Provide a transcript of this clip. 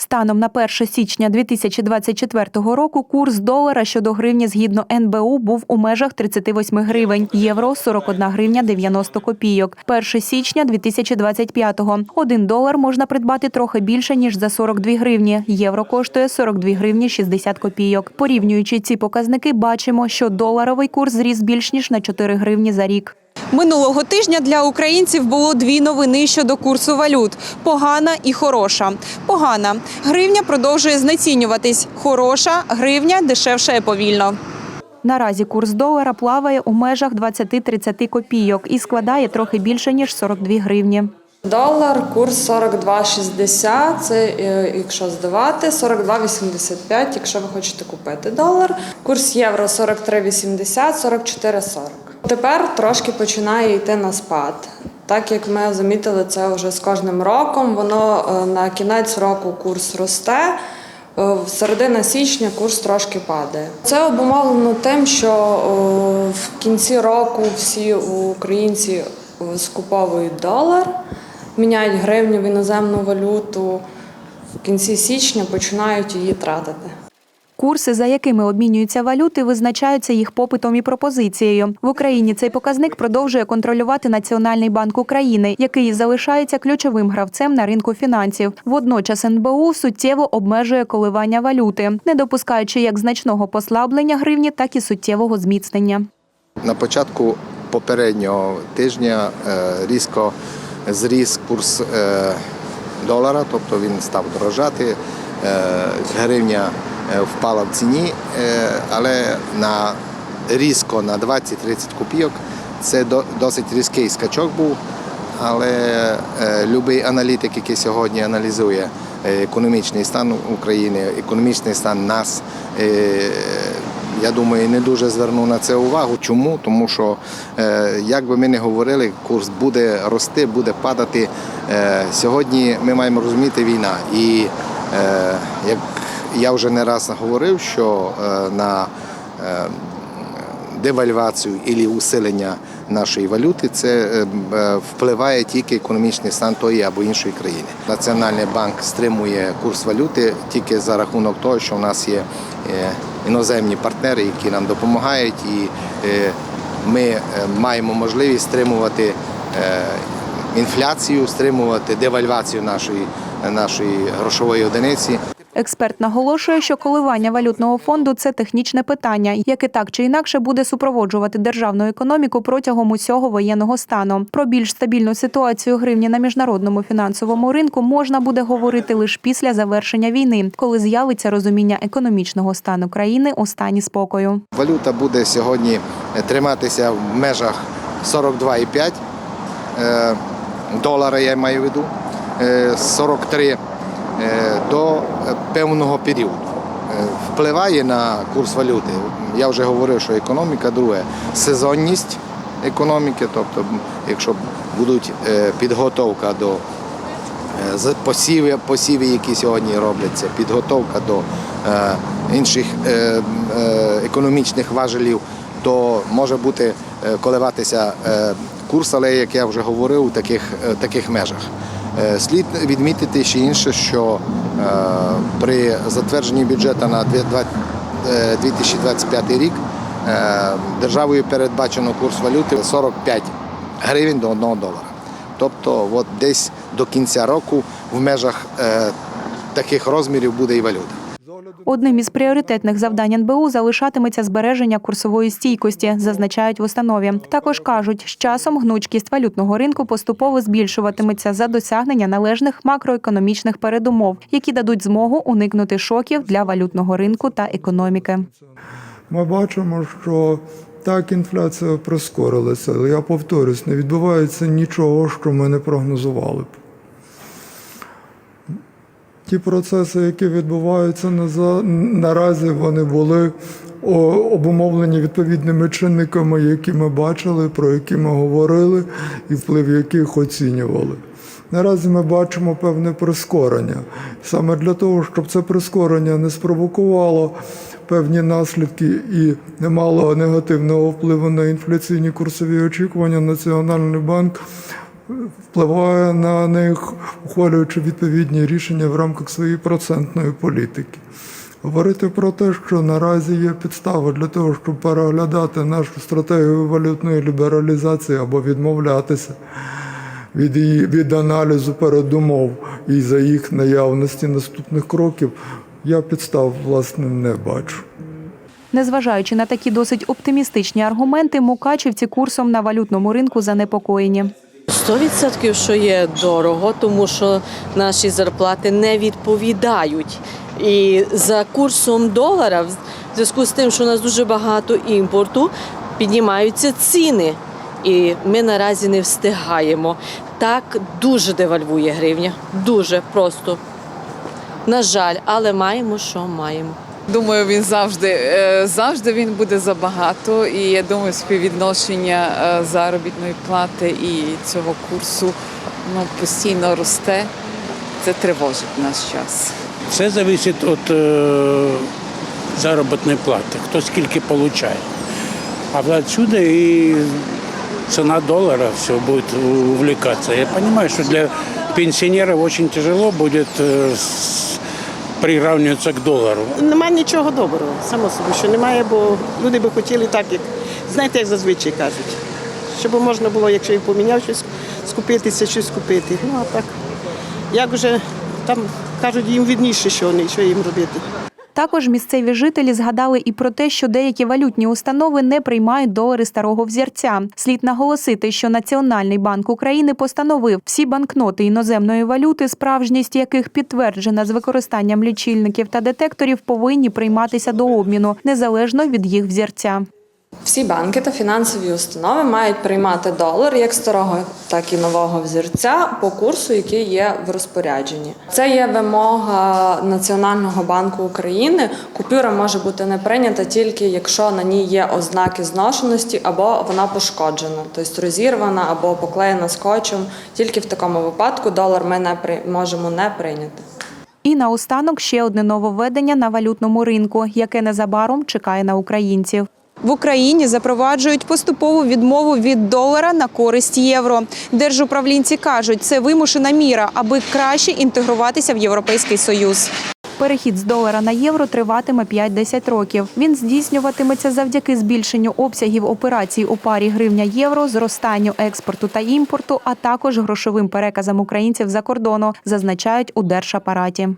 Станом на 1 січня 2024 року курс долара щодо гривні згідно НБУ був у межах 38 гривень, євро 41 гривня 90 копійок. 1 січня 2025-го. Один долар можна придбати трохи більше, ніж за 42 гривні. Євро коштує 42 гривні 60 копійок. Порівнюючи ці показники, бачимо, що доларовий курс зріс більш ніж на 4 гривні за рік. Минулого тижня для українців було дві новини щодо курсу валют: погана і хороша. Погана гривня продовжує знецінюватись. Хороша гривня дешевшає повільно. Наразі курс долара плаває у межах 20-30 копійок і складає трохи більше, ніж 42 гривні. Долар, курс 42,60, це е, якщо здавати, 42,85, якщо ви хочете купити долар. Курс євро 43,80, 44,40. Тепер трошки починає йти на спад. Так як ми замітили це вже з кожним роком, воно е, на кінець року курс росте. е, В середина січня курс трошки падає. Це обумовлено тим, що е, в кінці року всі українці скуповують долар, міняють гривню в іноземну валюту. В кінці січня починають її тратити. Курси, за якими обмінюються валюти, визначаються їх попитом і пропозицією. В Україні цей показник продовжує контролювати Національний банк України, який залишається ключовим гравцем на ринку фінансів. Водночас НБУ суттєво обмежує коливання валюти, не допускаючи як значного послаблення гривні, так і суттєвого зміцнення. На початку попереднього тижня е, різко зріс курс е, долара, тобто він став дорожати. е, Гривня впала в ціні, е, але на різко на 20-30 копійок це досить різкий скачок був. Але е, будь-який аналітик, який сьогодні аналізує е, економічний стан України, економічний стан нас, е, я думаю, не дуже звернув на це увагу. Чому? Тому що, е, як би ми не говорили, курс буде рости, буде падати. Е, Сьогодні ми маємо розуміти війна. І е, як я вже не раз говорив, що е, на е, девальвацію і усилення нашої валюти, це е, впливає тільки економічний стан тої або іншої країни. Національний банк стримує курс валюти тільки за рахунок того, що в нас є іноземні партнери, які нам допомагають, і ми маємо можливість стримувати інфляцію, стримувати девальвацію нашої, нашої грошової одиниці. Експерт наголошує, що коливання валютного фонду це технічне питання, яке так чи інакше буде супроводжувати державну економіку протягом усього воєнного стану. Про більш стабільну ситуацію гривні на міжнародному фінансовому ринку можна буде говорити лише після завершення війни, коли з'явиться розуміння економічного стану країни у стані спокою. Валюта буде сьогодні е, триматися в межах 42,5 е, долара, я маю в виду, е, 43 е, до певного періоду. Е, Впливає на курс валюти. Я вже говорив, що економіка, друге сезонність економіки, тобто, якщо будуть е, підготовка до Е, з- посіви, які сьогодні робляться, підготовка до інших економічних важелів, то може бути коливатися курс, але як я вже говорив, у таких, таких межах. Е, Слід відмітити ще інше, що е, при затвердженні бюджету на дві- два- е, 2025 рік державою передбачено курс валюти 45 гривень до 1 долара. Тобто, от десь до кінця року в межах таких розмірів буде і валюта. Одним із пріоритетних завдань НБУ залишатиметься збереження курсової стійкості, зазначають в установі. Також кажуть, з часом гнучкість валютного ринку поступово збільшуватиметься за досягнення належних макроекономічних передумов, які дадуть змогу уникнути шоків для валютного ринку та економіки. Ми бачимо, що так інфляція прискорилася, я повторюсь, не відбувається нічого, що ми не прогнозували б. Ті процеси, які відбуваються наразі, вони були обумовлені відповідними чинниками, які ми бачили, про які ми говорили, і вплив яких оцінювали. Наразі ми бачимо певне прискорення. Саме для того, щоб це прискорення не спровокувало певні наслідки і не мало негативного впливу на інфляційні курсові очікування, Національний банк впливає на них, ухвалюючи відповідні рішення в рамках своєї процентної політики. Говорити про те, що наразі є підстава для того, щоб переглядати нашу стратегію валютної лібералізації або відмовлятися від, її, від аналізу передумов і за їх наявності наступних кроків, я підстав власне не бачу. Незважаючи на такі досить оптимістичні аргументи, мукачівці курсом на валютному ринку занепокоєні. Сто відсотків, що є дорого, тому що наші зарплати не відповідають. І за курсом долара, в зв'язку з тим, що у нас дуже багато імпорту, піднімаються ціни. І ми наразі не встигаємо. Так дуже девальвує гривня. Дуже просто. На жаль, але маємо, що маємо. Думаю, він завжди е, завжди він буде забагато, і я думаю, співвідношення е, заробітної плати і цього курсу ну, постійно росте. Це тривожить наш час. Все зависит от э, заработной платы, кто сколько получает. А отсюда и цена доллара все будет увлекаться. Я понимаю, что для пенсионеров очень тяжело будет э, приравниваться к долару. Немає нічого доброго, само собі, що немає, бо люди би хотіли так, як знаєте, як зазвичай кажуть. Щоб можна було, якщо і поміняв щось, скупитися, щось купити. Ну а так, як вже там кажуть, їм відніше, що вони, що їм робити. Також місцеві жителі згадали і про те, що деякі валютні установи не приймають долари старого взірця. Слід наголосити, що Національний банк України постановив всі банкноти іноземної валюти, справжність яких підтверджена з використанням лічильників та детекторів, повинні прийматися до обміну незалежно від їх взірця. Всі банки та фінансові установи мають приймати долар як старого, так і нового взірця по курсу, який є в розпорядженні. Це є вимога Національного банку України. Купюра може бути не прийнята тільки якщо на ній є ознаки зношеності або вона пошкоджена, тобто розірвана або поклеєна скотчем. Тільки в такому випадку долар ми не при... можемо не прийняти. І наостанок ще одне нововведення на валютному ринку, яке незабаром чекає на українців. В Україні запроваджують поступову відмову від долара на користь євро. Держуправлінці кажуть, це вимушена міра, аби краще інтегруватися в Європейський Союз. Перехід з долара на євро триватиме 5-10 років. Він здійснюватиметься завдяки збільшенню обсягів операцій у парі гривня-євро, зростанню експорту та імпорту, а також грошовим переказам українців за кордону, зазначають у держапараті.